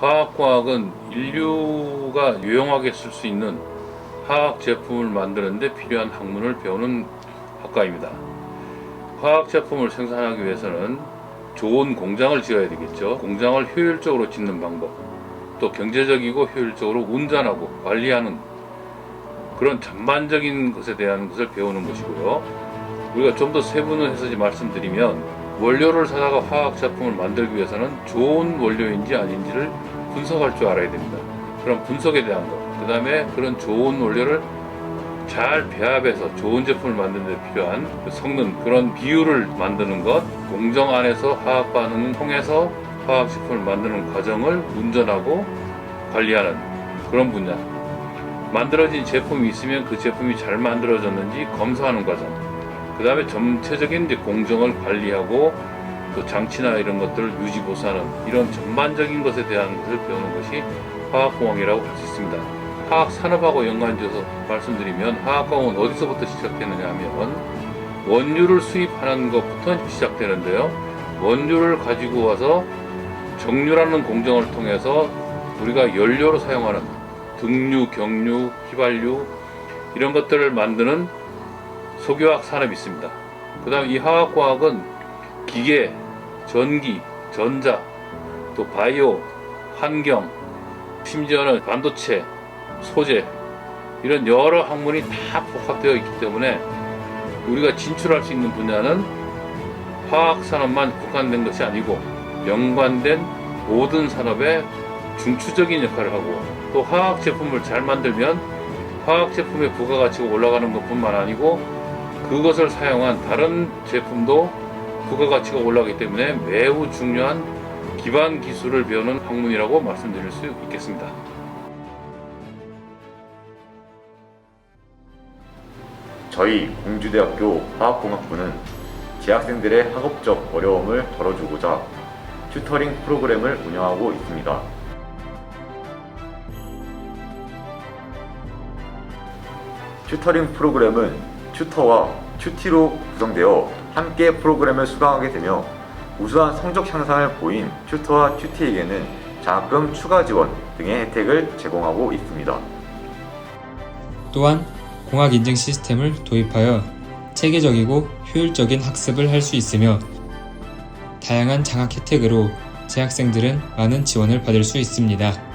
화학공학은 인류가 유용하게 쓸 수 있는 화학 제품을 만드는데 필요한 학문을 배우는 학과입니다. 화학 제품을 생산하기 위해서는 좋은 공장을 지어야 되겠죠. 공장을 효율적으로 짓는 방법, 또 경제적이고 효율적으로 운전하고 관리하는 그런 전반적인 것에 대한 것을 배우는 것이고요. 우리가 좀 더 세분화해서 말씀드리면 원료를 사다가 화학 제품을 만들기 위해서는 좋은 원료인지 아닌지를 분석할 줄 알아야 됩니다. 그런 분석에 대한 것, 그 다음에 그런 좋은 원료를 잘 배합해서 좋은 제품을 만드는 데 필요한 그 성능, 그런 비율을 만드는 것, 공정 안에서 화학 반응을 통해서 화학 제품을 만드는 과정을 운전하고 관리하는 그런 분야. 만들어진 제품이 있으면 그 제품이 잘 만들어졌는지 검사하는 과정. 그 다음에 전체적인 이제 공정을 관리하고 또 장치나 이런 것들을 유지 보수하는 이런 전반적인 것에 대한 것을 배우는 것이 화학공학이라고 할 수 있습니다. 화학 산업하고 연관지어서 말씀드리면 화학공학은 어디서부터 시작되느냐 하면 원료를 수입하는 것부터 시작되는데요. 원료를 가지고 와서 정류라는 공정을 통해서 우리가 연료로 사용하는 등유, 경유, 휘발유 이런 것들을 만드는 석유화학 산업이 있습니다. 그 다음 이 화학공학은 기계, 전기, 전자, 또 바이오, 환경, 심지어는 반도체, 소재 이런 여러 학문이 다 복합되어 있기 때문에 우리가 진출할 수 있는 분야는 화학 산업만 국한된 것이 아니고 연관된 모든 산업의 중추적인 역할을 하고 또 화학 제품을 잘 만들면 화학 제품의 부가가치가 올라가는 것뿐만 아니고 그것을 사용한 다른 제품도 부가가치가 올라가기 때문에 매우 중요한 기반 기술을 배우는 학문이라고 말씀드릴 수 있겠습니다. 저희 공주대학교 화학공학부는 재학생들의 학업적 어려움을 덜어주고자 튜터링 프로그램을 운영하고 있습니다. 튜터링 프로그램은 튜터와 튜티로 구성되어 함께 프로그램을 수강하게 되며 우수한 성적 향상을 보인 튜터와 튜티에게는 장학금 추가 지원 등의 혜택을 제공하고 있습니다. 또한 공학 인증 시스템을 도입하여 체계적이고 효율적인 학습을 할 수 있으며 다양한 장학 혜택으로 재학생들은 많은 지원을 받을 수 있습니다.